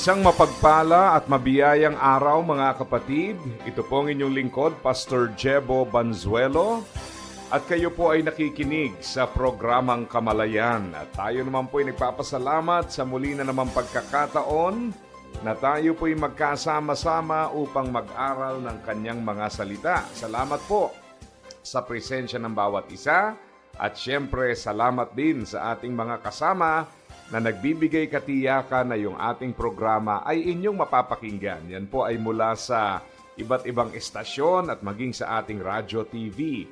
Isang mapagpala at mabiyayang araw mga kapatid. Ito po ang inyong lingkod, Pastor Jebo Banzuelo. At kayo po ay nakikinig sa programang Kamalayan. At tayo naman po ay nagpapasalamat sa muli na naman pagkakataon na tayo po ay magkasama-sama upang mag-aral ng kanyang mga salita. Salamat po sa presensya ng bawat isa. At syempre, salamat din sa ating mga kasama na nagbibigay katiyakan na yung ating programa ay inyong mapapakinggan. Yan po ay mula sa iba't ibang estasyon at maging sa ating radyo TV.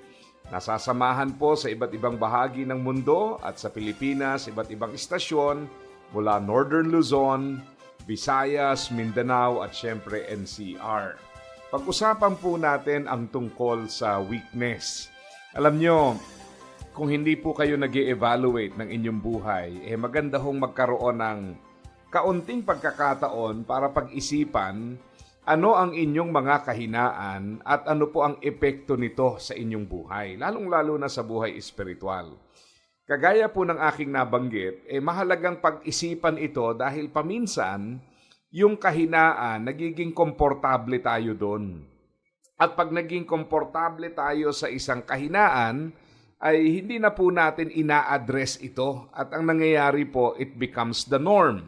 Nasasamahan po sa iba't ibang bahagi ng mundo at sa Pilipinas, iba't ibang estasyon mula Northern Luzon, Visayas, Mindanao at syempre NCR. Pag-usapan po natin ang tungkol sa weakness. Alam nyo, kung hindi po kayo nag evaluate ng inyong buhay, eh maganda hong magkaroon ng kaunting pagkakataon para pag-isipan ano ang inyong mga kahinaan at ano po ang epekto nito sa inyong buhay, lalong-lalo na sa buhay espiritual. Kagaya po ng aking nabanggit, eh mahalagang pag-isipan ito dahil paminsan yung kahinaan, nagiging komportable tayo doon. At pag naging komportable tayo sa isang kahinaan, ay hindi na po natin ina-address ito at ang nangyayari po, it becomes the norm.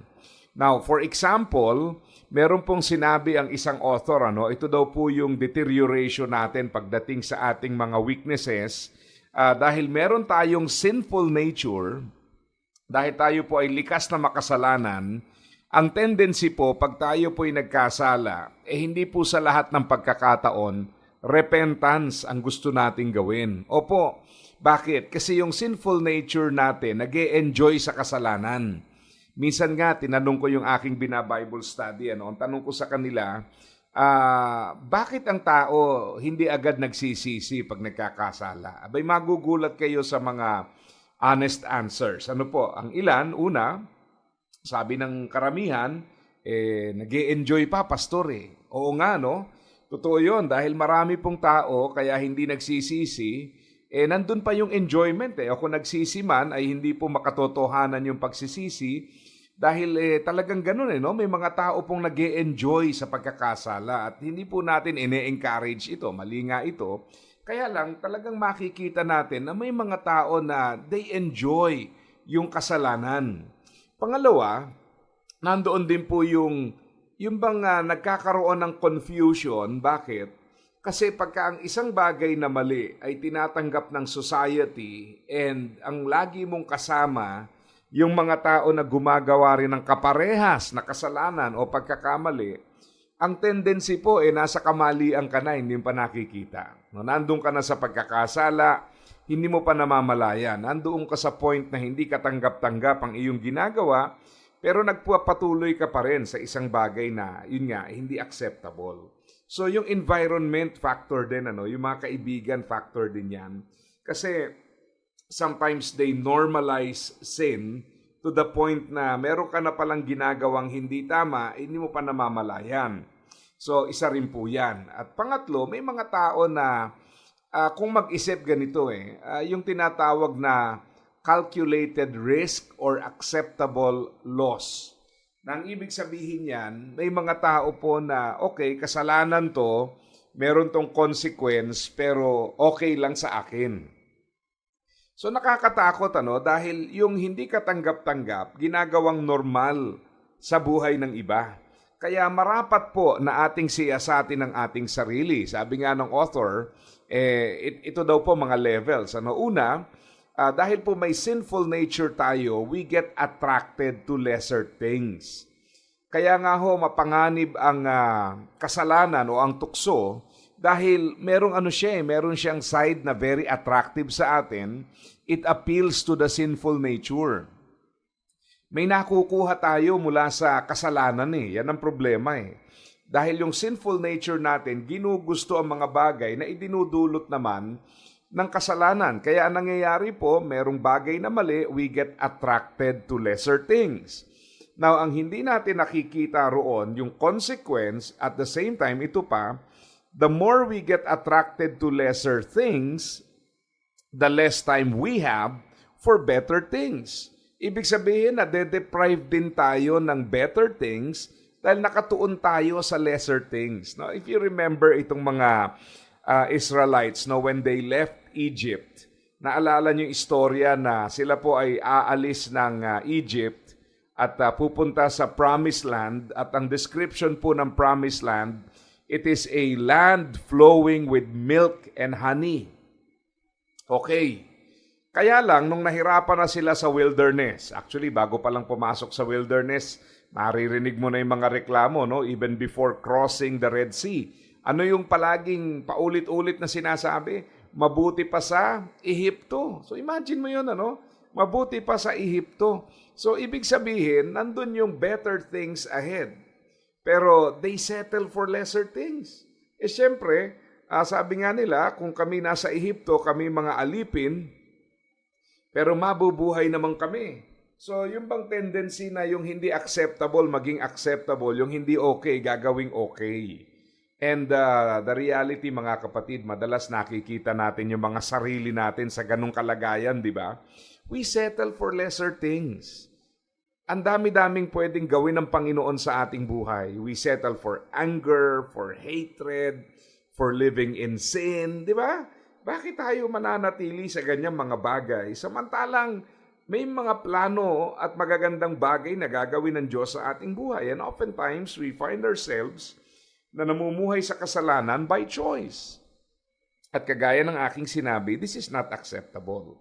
Now, for example, meron pong sinabi ang isang author, ano, ito daw po yung deterioration natin pagdating sa ating mga weaknesses uh, dahil meron tayong sinful nature, dahil tayo po ay likas na makasalanan, ang tendency po pag tayo po ay nagkasala, eh hindi po sa lahat ng pagkakataon, repentance ang gusto nating gawin. Opo, bakit? Kasi yung sinful nature natin nag enjoy sa kasalanan. Minsan nga, tinanong ko yung aking bina-Bible study, ano, ang tanong ko sa kanila, uh, bakit ang tao hindi agad nagsisisi pag nagkakasala? Abay, magugulat kayo sa mga honest answers. Ano po? Ang ilan, una, sabi ng karamihan, eh, nag enjoy pa, pastor eh. Oo nga, no? Totoo yun, dahil marami pong tao kaya hindi nagsisisi, eh nandun pa yung enjoyment eh. O kung nagsisi man ay hindi po makatotohanan yung pagsisisi dahil eh, talagang ganun eh, no? May mga tao pong nag enjoy sa pagkakasala at hindi po natin ine-encourage ito. Mali nga ito. Kaya lang talagang makikita natin na may mga tao na they enjoy yung kasalanan. Pangalawa, nandoon din po yung yung bang uh, nagkakaroon ng confusion. Bakit? Kasi pagka ang isang bagay na mali ay tinatanggap ng society and ang lagi mong kasama yung mga tao na gumagawa rin ng kaparehas na kasalanan o pagkakamali, ang tendency po eh nasa kamalian ka na, hindi pa nakikita. No, nandun ka na sa pagkakasala, hindi mo pa namamalayan. Nandoon ka sa point na hindi ka tanggap-tanggap ang iyong ginagawa, pero nagpapatuloy ka pa rin sa isang bagay na, yun nga, hindi acceptable. So yung environment factor din ano, yung mga kaibigan factor din 'yan. Kasi sometimes they normalize sin to the point na meron ka na palang ginagawang hindi tama, hindi mo pa namamalayan. So isa rin po 'yan. At pangatlo, may mga tao na uh, kung mag-isip ganito eh, uh, yung tinatawag na calculated risk or acceptable loss. Nang ibig sabihin yan, may mga tao po na, okay, kasalanan to, meron tong consequence, pero okay lang sa akin. So nakakatakot ano dahil yung hindi katanggap-tanggap ginagawang normal sa buhay ng iba. Kaya marapat po na ating siyasatin ang ating sarili. Sabi nga ng author, eh, ito daw po mga levels. Ano? Una, uh, dahil po may sinful nature tayo, we get attracted to lesser things. Kaya nga ho mapanganib ang uh, kasalanan o ang tukso dahil merong ano siya eh, meron siyang side na very attractive sa atin. It appeals to the sinful nature. may nakukuha tayo mula sa kasalanan eh. Yan ang problema eh. Dahil yung sinful nature natin, ginugusto ang mga bagay na idinudulot naman ng kasalanan. Kaya ang nangyayari po, merong bagay na mali, we get attracted to lesser things. Now, ang hindi natin nakikita roon, yung consequence, at the same time, ito pa, the more we get attracted to lesser things, the less time we have for better things. Ibig sabihin na de-deprive din tayo ng better things dahil nakatuon tayo sa lesser things. No? If you remember itong mga uh, Israelites no, when they left Egypt, naalala niyo istorya na sila po ay aalis ng uh, Egypt at uh, pupunta sa Promised Land at ang description po ng Promised Land, it is a land flowing with milk and honey. Okay. Kaya lang, nung nahirapan na sila sa wilderness, actually, bago pa lang pumasok sa wilderness, naririnig mo na yung mga reklamo, no? even before crossing the Red Sea. Ano yung palaging paulit-ulit na sinasabi? Mabuti pa sa Ehipto. So imagine mo yun, ano? Mabuti pa sa Ehipto. So ibig sabihin, nandun yung better things ahead. Pero they settle for lesser things. Eh syempre, uh, sabi nga nila, kung kami nasa Ehipto, kami mga alipin, pero mabubuhay naman kami. So, yung bang tendency na yung hindi acceptable maging acceptable, yung hindi okay gagawing okay. And uh, the reality mga kapatid, madalas nakikita natin yung mga sarili natin sa ganong kalagayan, di ba? We settle for lesser things. Ang dami-daming pwedeng gawin ng Panginoon sa ating buhay. We settle for anger, for hatred, for living in sin, di ba? Bakit tayo mananatili sa ganyang mga bagay? Samantalang may mga plano at magagandang bagay na gagawin ng Diyos sa ating buhay. And oftentimes, we find ourselves na namumuhay sa kasalanan by choice. At kagaya ng aking sinabi, this is not acceptable.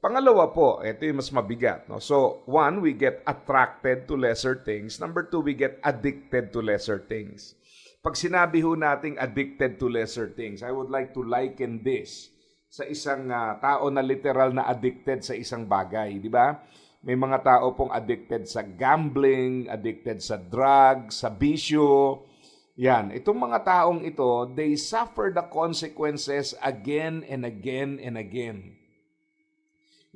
Pangalawa po, ito yung mas mabigat. No? So, one, we get attracted to lesser things. Number two, we get addicted to lesser things. Pag sinabi ho nating addicted to lesser things, I would like to liken this sa isang uh, tao na literal na addicted sa isang bagay, di ba? May mga tao pong addicted sa gambling, addicted sa drugs, sa bisyo. Yan, itong mga taong ito, they suffer the consequences again and again and again.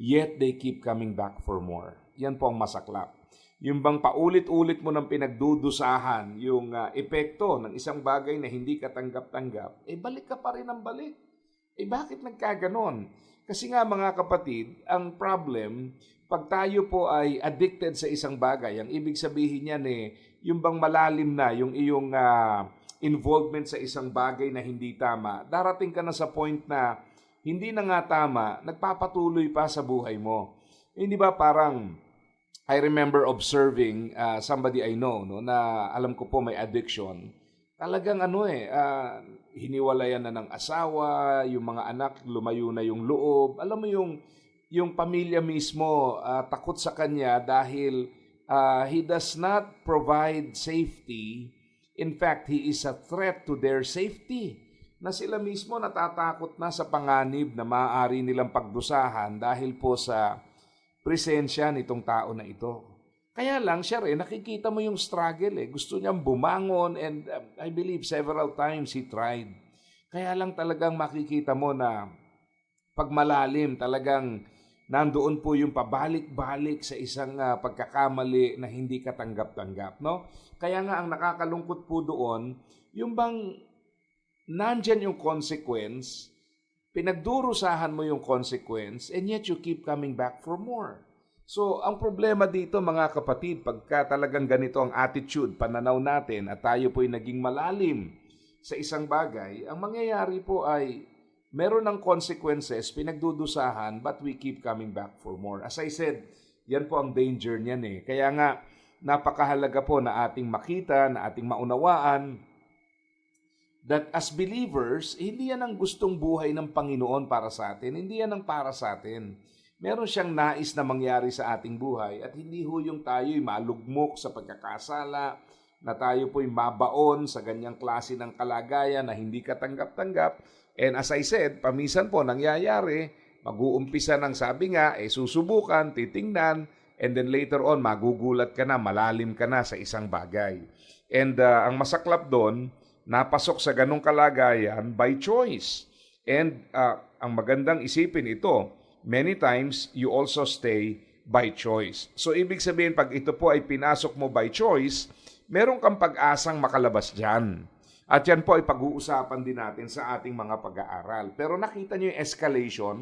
Yet they keep coming back for more. Yan po ang masaklap. Yung bang paulit-ulit mo ng pinagdudusahan yung uh, epekto ng isang bagay na hindi katanggap-tanggap, eh balik ka pa rin ng balik. Eh bakit nagkaganon? Kasi nga mga kapatid, ang problem, pag tayo po ay addicted sa isang bagay, ang ibig sabihin niyan eh, yung bang malalim na yung iyong uh, involvement sa isang bagay na hindi tama, darating ka na sa point na hindi na nga tama, nagpapatuloy pa sa buhay mo. Hindi ba parang I remember observing uh, somebody I know no na alam ko po may addiction. Talagang ano eh uh, hiniwalayan na ng asawa, yung mga anak lumayo na yung loob. Alam mo yung yung pamilya mismo uh, takot sa kanya dahil uh, he does not provide safety. In fact, he is a threat to their safety. Na sila mismo natatakot na sa panganib na maaari nilang pagdusahan dahil po sa presensya nitong tao na ito. Kaya lang siya rin, nakikita mo yung struggle eh. Gusto niyang bumangon and um, I believe several times he tried. Kaya lang talagang makikita mo na pag malalim, talagang nandoon po yung pabalik-balik sa isang uh, pagkakamali na hindi katanggap-tanggap. No? Kaya nga ang nakakalungkot po doon, yung bang nandyan yung consequence, pinagdurusahan mo yung consequence, and yet you keep coming back for more. So, ang problema dito mga kapatid, pagka talagang ganito ang attitude, pananaw natin at tayo po'y naging malalim sa isang bagay, ang mangyayari po ay meron ng consequences, pinagdudusahan, but we keep coming back for more. As I said, yan po ang danger niyan eh. Kaya nga, napakahalaga po na ating makita, na ating maunawaan, that as believers, hindi yan ang gustong buhay ng Panginoon para sa atin. Hindi yan ang para sa atin meron siyang nais na mangyari sa ating buhay at hindi ho yung tayo'y malugmok sa pagkakasala, na tayo po'y mabaon sa ganyang klase ng kalagayan na hindi katanggap-tanggap. And as I said, pamisan po nangyayari, mag-uumpisa ng sabi nga, eh susubukan, titingnan, and then later on, magugulat ka na, malalim ka na sa isang bagay. And uh, ang masaklap doon, napasok sa ganong kalagayan by choice. And uh, ang magandang isipin ito, many times you also stay by choice. So ibig sabihin, pag ito po ay pinasok mo by choice, meron kang pag-asang makalabas dyan. At yan po ay pag-uusapan din natin sa ating mga pag-aaral. Pero nakita niyo yung escalation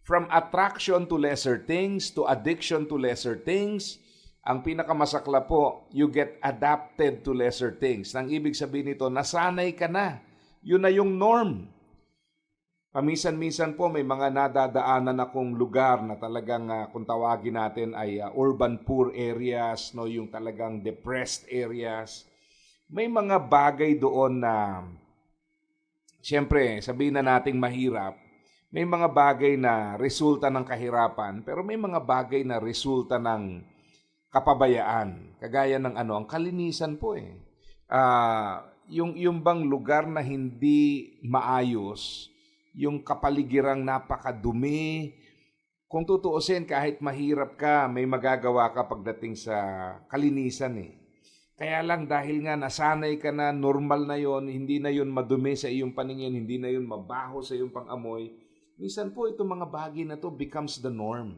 from attraction to lesser things to addiction to lesser things. Ang pinakamasakla po, you get adapted to lesser things. Nang ibig sabihin nito, nasanay ka na. Yun na yung norm. Paminsan-minsan po may mga nadadaanan akong lugar na talagang ah, kung tawagin natin ay ah, urban poor areas, no, yung talagang depressed areas. May mga bagay doon na siyempre, sabihin na nating mahirap. May mga bagay na resulta ng kahirapan, pero may mga bagay na resulta ng kapabayaan. Kagaya ng ano, ang kalinisan po eh. Ah, yung yung bang lugar na hindi maayos, yung kapaligirang napakadumi. Kung tutuusin, kahit mahirap ka, may magagawa ka pagdating sa kalinisan eh. Kaya lang dahil nga nasanay ka na, normal na yon, hindi na yon madumi sa iyong paningin, hindi na yon mabaho sa iyong pangamoy. Minsan po itong mga bagay na to becomes the norm.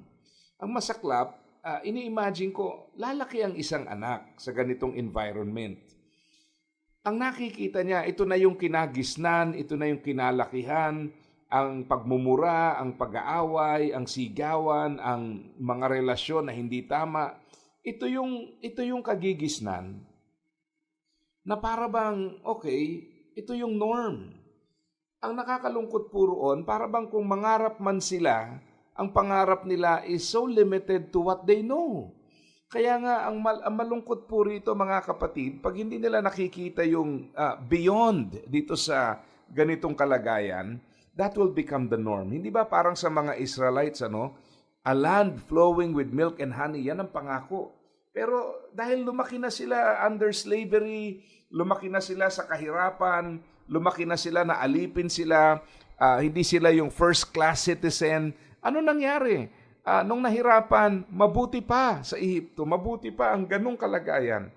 Ang masaklap, ah, ini-imagine ko, lalaki ang isang anak sa ganitong environment. Ang nakikita niya, ito na yung kinagisnan, ito na yung kinalakihan, ang pagmumura, ang pag-aaway, ang sigawan, ang mga relasyon na hindi tama. Ito yung ito yung kagigisnan na para bang okay, ito yung norm. Ang nakakalungkot po roon, para bang kung mangarap man sila, ang pangarap nila is so limited to what they know. Kaya nga, ang, mal- ang malungkot po rito mga kapatid, pag hindi nila nakikita yung ah, beyond dito sa ganitong kalagayan, that will become the norm. Hindi ba parang sa mga Israelites, ano? A land flowing with milk and honey, yan ang pangako. Pero dahil lumaki na sila under slavery, lumaki na sila sa kahirapan, lumaki na sila na alipin sila, ah, hindi sila yung first class citizen, ano nangyari? Ah, nung nahirapan, mabuti pa sa Ehipto, mabuti pa ang ganong kalagayan.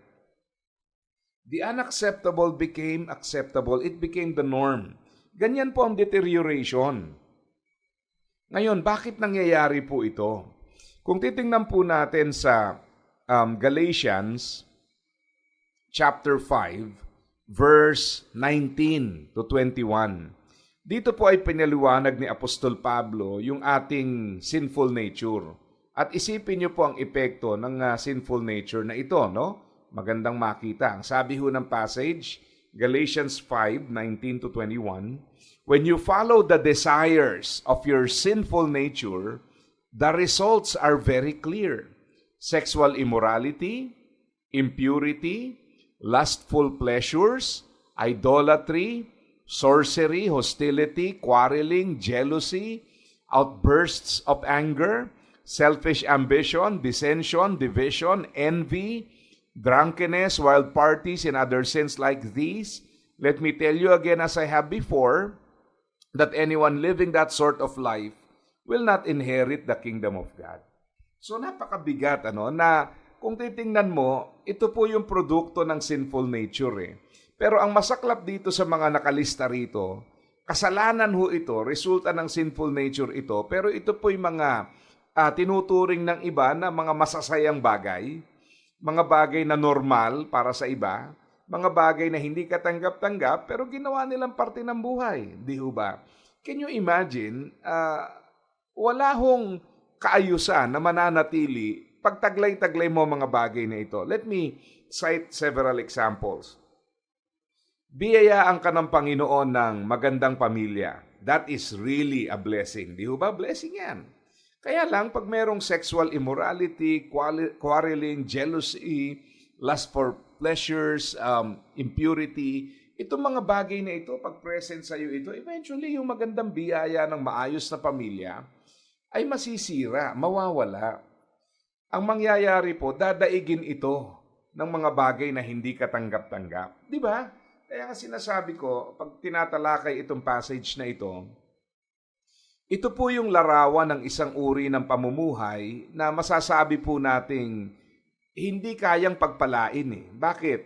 The unacceptable became acceptable. It became the norm. Ganyan po ang deterioration. Ngayon, bakit nangyayari po ito? Kung titingnan po natin sa um, Galatians chapter 5, verse 19 to 21. Dito po ay pinaliwanag ni Apostol Pablo yung ating sinful nature. At isipin niyo po ang epekto ng ah, sinful nature na ito, no? Magandang makita. Ang sabi ho ng passage, Galatians 5, 19 to 21, When you follow the desires of your sinful nature, the results are very clear. Sexual immorality, impurity, lustful pleasures, idolatry, sorcery, hostility, quarreling, jealousy, outbursts of anger, selfish ambition, dissension, division, envy, drunkenness, wild parties, and other sins like these. Let me tell you again, as I have before, that anyone living that sort of life will not inherit the kingdom of God. So napakabigat ano na kung titingnan mo, ito po yung produkto ng sinful nature eh. Pero ang masaklap dito sa mga nakalista rito, kasalanan ho ito, resulta ng sinful nature ito, pero ito po yung mga ah, tinuturing ng iba na mga masasayang bagay, mga bagay na normal para sa iba, mga bagay na hindi katanggap-tanggap, pero ginawa nilang parte ng buhay. Di ho ba? Can you imagine, ah, wala hong kaayusan na mananatili pag taglay-taglay mo mga bagay na ito. Let me cite several examples. Biyayaan ka ng Panginoon ng magandang pamilya. That is really a blessing. Di ba? Blessing yan. Kaya lang, pag merong sexual immorality, quarreling, jealousy, lust for pleasures, um, impurity, itong mga bagay na ito, pag present sa iyo ito, eventually yung magandang biyaya ng maayos na pamilya ay masisira, mawawala. Ang mangyayari po, dadaigin ito ng mga bagay na hindi katanggap-tanggap. Di ba? Kaya nga sinasabi ko, pag tinatalakay itong passage na ito, Ito po yung larawan ng isang uri ng pamumuhay na masasabi po nating hindi kayang pagpalain eh. Bakit?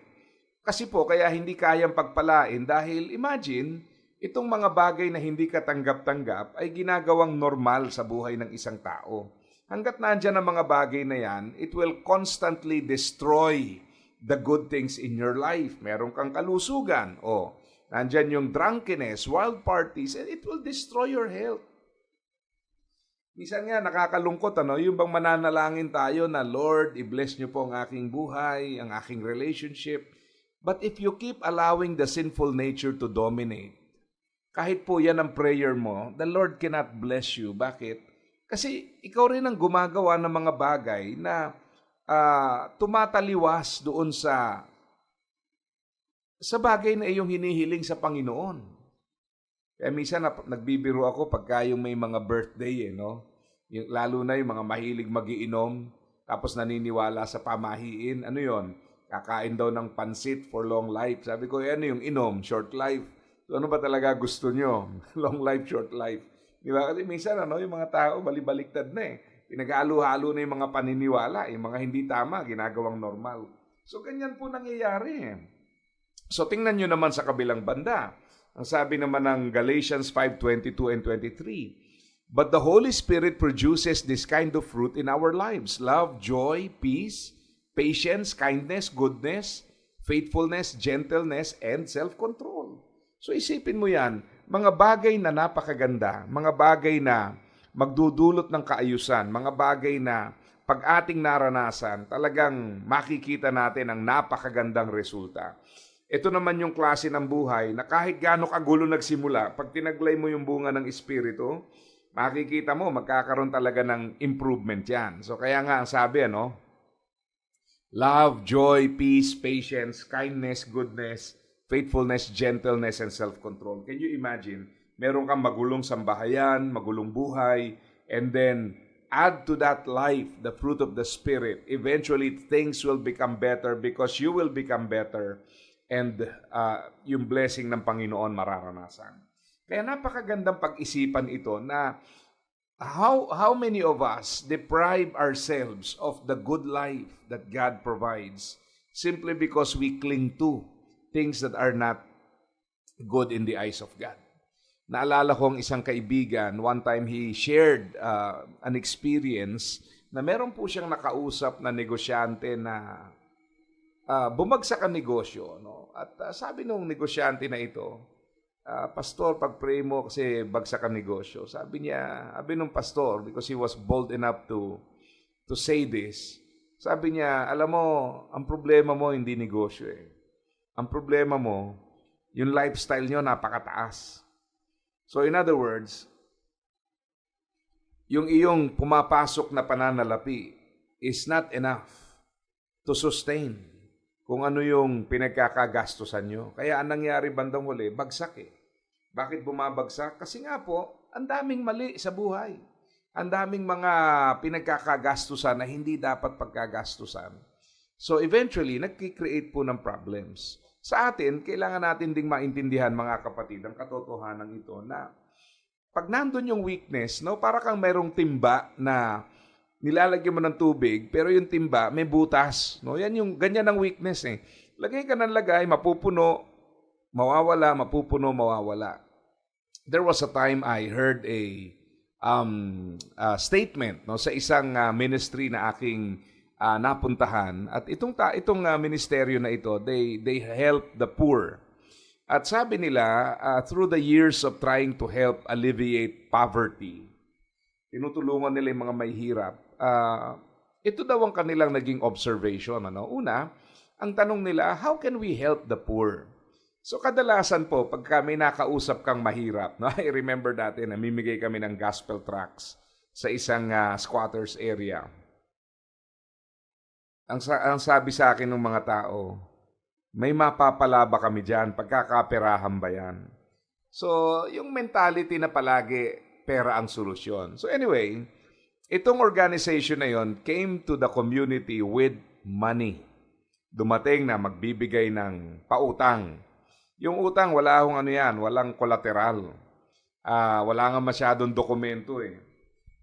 Kasi po kaya hindi kayang pagpalain dahil imagine, itong mga bagay na hindi katanggap-tanggap ay ginagawang normal sa buhay ng isang tao. Hanggat nandyan ang mga bagay na yan, it will constantly destroy the good things in your life. Meron kang kalusugan, o nandyan yung drunkenness, wild parties, and it will destroy your health. Minsan nga nakakalungkot ano, yung bang mananalangin tayo na Lord, i-bless niyo po ang aking buhay, ang aking relationship. But if you keep allowing the sinful nature to dominate, kahit po yan ang prayer mo, the Lord cannot bless you. Bakit? Kasi ikaw rin ang gumagawa ng mga bagay na ah, tumataliwas doon sa sa bagay na iyong hinihiling sa Panginoon. Kaya minsan nap- nagbibiro ako pagka yung may mga birthday eh, no? Yung, lalo na yung mga mahilig magiinom, tapos naniniwala sa pamahiin. Ano yon? Kakain daw ng pansit for long life. Sabi ko, eh, ano yung inom? Short life. So, ano ba talaga gusto nyo? long life, short life. Di ba? Kasi minsan, ano, yung mga tao, balibaliktad na eh. Pinag-halo-halo na yung mga paniniwala, yung mga hindi tama, ginagawang normal. So, ganyan po nangyayari eh. So tingnan nyo naman sa kabilang banda. Ang sabi naman ng Galatians 5:22 and 23. But the Holy Spirit produces this kind of fruit in our lives: love, joy, peace, patience, kindness, goodness, faithfulness, gentleness, and self-control. So isipin mo 'yan, mga bagay na napakaganda, mga bagay na magdudulot ng kaayusan, mga bagay na pag ating naranasan, talagang makikita natin ang napakagandang resulta. Ito naman yung klase ng buhay na kahit gaano kagulo nagsimula, pag tinaglay mo yung bunga ng Espiritu, makikita mo, magkakaroon talaga ng improvement yan. So kaya nga ang sabi, ano, love, joy, peace, patience, kindness, goodness, faithfulness, gentleness, and self-control. Can you imagine? Meron kang magulong sambahayan, magulong buhay, and then add to that life the fruit of the Spirit. Eventually, things will become better because you will become better and uh, yung blessing ng Panginoon mararanasan. Kaya napakagandang pag-isipan ito na how how many of us deprive ourselves of the good life that God provides simply because we cling to things that are not good in the eyes of God. Naalala ko ang isang kaibigan, one time he shared uh, an experience na meron po siyang nakausap na negosyante na uh, bumagsak ang negosyo. No? At uh, sabi nung negosyante na ito, uh, Pastor, pag-pray mo kasi bagsak ang negosyo. Sabi niya, sabi nung pastor, because he was bold enough to, to say this, sabi niya, alam mo, ang problema mo hindi negosyo eh. Ang problema mo, yung lifestyle nyo napakataas. So in other words, yung iyong pumapasok na pananalapi is not enough to sustain kung ano yung pinagkakagastusan nyo. Kaya ang nangyari bandang huli, bagsak eh. Bakit bumabagsak? Kasi nga po, ang daming mali sa buhay. Ang daming mga pinagkakagastusan na hindi dapat pagkagastusan. So eventually, nagkikreate po ng problems. Sa atin, kailangan natin ding maintindihan mga kapatid ang katotohanan ito na pag nandun yung weakness, no, para kang merong timba na nilalagyan mo ng tubig, pero yung timba may butas. No? Yan yung ganyan ang weakness eh. Lagay ka ng lagay, mapupuno, mawawala, mapupuno, mawawala. There was a time I heard a um, a statement no sa isang uh, ministry na aking uh, napuntahan at itong ta, itong uh, ministeryo na ito, they they help the poor. At sabi nila, uh, through the years of trying to help alleviate poverty, tinutulungan nila yung mga may hirap. Uh, ito daw ang kanilang naging observation. Ano? Una, ang tanong nila, how can we help the poor? So kadalasan po, pag kami nakausap kang mahirap, no? I remember dati, namimigay kami ng gospel tracts sa isang uh, squatters area. Ang, ang sabi sa akin ng mga tao, may mapapala ba kami dyan? Pagkakaperahan ba yan? So, yung mentality na palagi, pera ang solusyon. So anyway, itong organization na yon came to the community with money. Dumating na magbibigay ng pautang. Yung utang, wala akong ano yan, walang collateral. Ah, wala nga masyadong dokumento eh.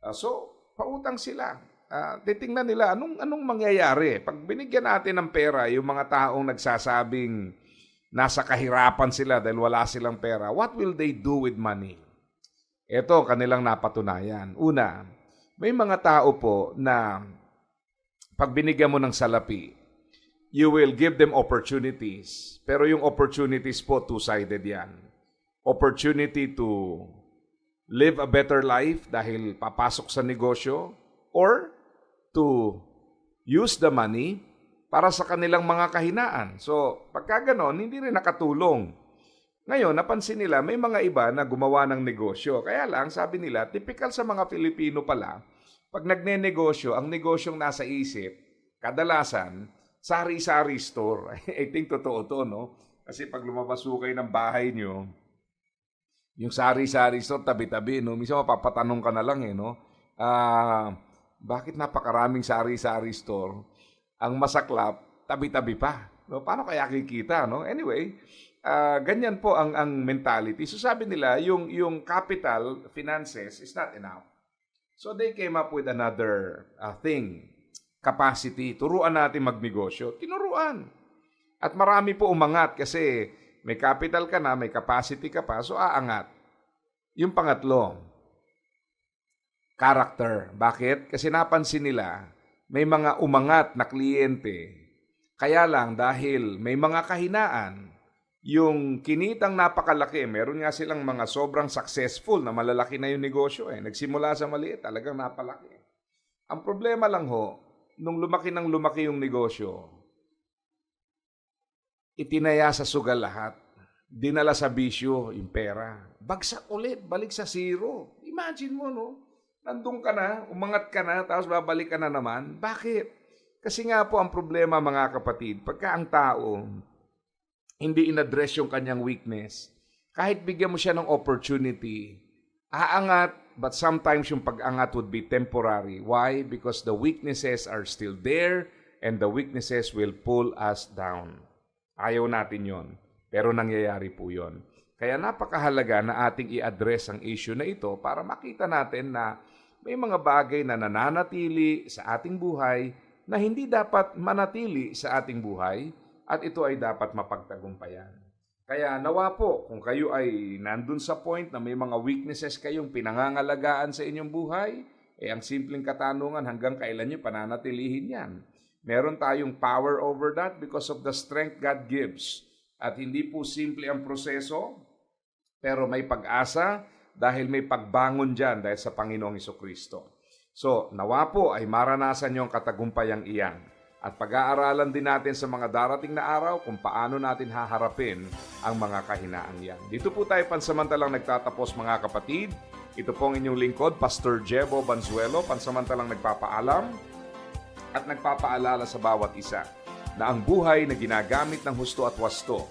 Ah, so, pautang sila. Ah, titingnan nila anong anong mangyayari. Pag binigyan natin ng pera yung mga taong nagsasabing nasa kahirapan sila dahil wala silang pera, what will they do with money? Ito, kanilang napatunayan. Una, may mga tao po na pag binigyan mo ng salapi, you will give them opportunities. Pero yung opportunities po, two-sided yan. Opportunity to live a better life dahil papasok sa negosyo or to use the money para sa kanilang mga kahinaan. So, pagka ganon, hindi rin nakatulong. Ngayon, napansin nila, may mga iba na gumawa ng negosyo. Kaya lang, sabi nila, typical sa mga Filipino pala, pag nagne-negosyo, ang negosyong nasa isip, kadalasan, sari-sari store. I think totoo to, no? Kasi pag lumabas kayo ng bahay nyo, yung sari-sari store, tabi-tabi, no? Minsan mapapatanong ka na lang, eh, no? Ah, bakit napakaraming sari-sari store? Ang masaklap, tabi-tabi pa. No? Paano kaya kikita, no? Anyway, ah, ganyan po ang ang mentality. So sabi nila, yung yung capital finances is not enough. So they came up with another uh, thing, capacity. Turuan natin magnegosyo. Tinuruan. At marami po umangat kasi may capital ka na, may capacity ka pa, so aangat. Yung pangatlo, character. Bakit? Kasi napansin nila, may mga umangat na kliyente. Kaya lang dahil may mga kahinaan, yung kinitang napakalaki, meron nga silang mga sobrang successful na malalaki na yung negosyo eh. Nagsimula sa maliit, talagang napalaki. Ang problema lang ho, nung lumaki ng lumaki yung negosyo, itinaya sa sugal lahat. Dinala sa bisyo yung pera. Bagsak ulit, balik sa zero. Imagine mo, no? Nandun ka na, umangat ka na, tapos babalik ka na naman. Bakit? Kasi nga po ang problema mga kapatid, pagka ang tao hindi in-address yung kanyang weakness, kahit bigyan mo siya ng opportunity, aangat, but sometimes yung pag-angat would be temporary. Why? Because the weaknesses are still there and the weaknesses will pull us down. Ayaw natin yon, pero nangyayari po yon. Kaya napakahalaga na ating i-address ang issue na ito para makita natin na may mga bagay na nananatili sa ating buhay na hindi dapat manatili sa ating buhay at ito ay dapat mapagtagumpayan. Kaya nawa po, kung kayo ay nandun sa point na may mga weaknesses kayong pinangangalagaan sa inyong buhay, eh ang simpleng katanungan hanggang kailan nyo pananatilihin yan. Meron tayong power over that because of the strength God gives. At hindi po simple ang proseso, pero may pag-asa dahil may pagbangon dyan dahil sa Panginoong Kristo. So, nawa po ay maranasan nyo ang katagumpayang iyan. At pag-aaralan din natin sa mga darating na araw kung paano natin haharapin ang mga kahinaang yan. Dito po tayo pansamantalang nagtatapos mga kapatid. Ito po ang inyong lingkod, Pastor Jebo Banzuelo, pansamantalang nagpapaalam at nagpapaalala sa bawat isa na ang buhay na ginagamit ng husto at wasto